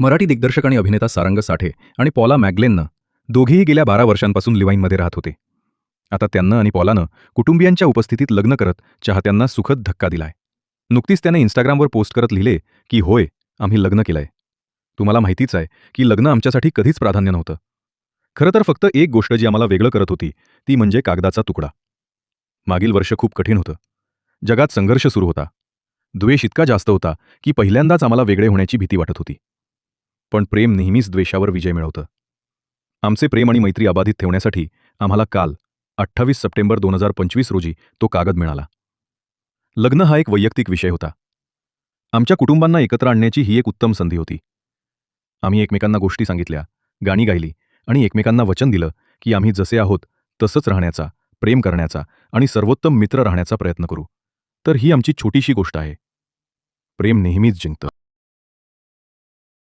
मराठी दिग्दर्शक आणि अभिनेता सारंग साठे आणि पॉला मॅग्लेननं दोघेही गेल्या बारा वर्षांपासून लिवाईनमध्ये राहत होते. आता त्यांना आणि पॉलानं कुटुंबियांच्या उपस्थितीत लग्न करत चाहत्यांना सुखद धक्का दिलाय. नुकतीच त्याने इंस्टाग्रामवर पोस्ट करत लिहिले की होय आम्ही लग्न केलंय. तुम्हाला माहितीच आहे की लग्न आमच्यासाठी कधीच प्राधान्य नव्हतं. खरं तर फक्त एक गोष्ट जी आम्हाला वेगळं करत होती ती म्हणजे कागदाचा तुकडा. मागील वर्ष खूप कठीण होतं. जगात संघर्ष सुरू होता. द्वेष इतका जास्त होता की पहिल्यांदाच आम्हाला वेगळे होण्याची भीती वाटत होती. पण प्रेम नेहमीच द्वेषावर विजय मिळवतं. आमचे प्रेम आणि मैत्री अबाधित ठेवण्यासाठी आम्हाला काल अठ्ठावीस सप्टेंबर दोन हजार पंचवीस रोजी तो कागद मिळाला. लग्न हा एक वैयक्तिक विषय होता. आमच्या कुटुंबांना एकत्र आणण्याची ही एक उत्तम संधी होती. आम्ही एकमेकांना गोष्टी सांगितल्या गाणी गायली आणि एकमेकांना वचन दिलं की आम्ही जसे आहोत तसंच राहण्याचा प्रेम करण्याचा आणि सर्वोत्तम मित्र राहण्याचा प्रयत्न करू. तर ही आमची छोटीशी गोष्ट आहे. प्रेम नेहमीच जिंकतं.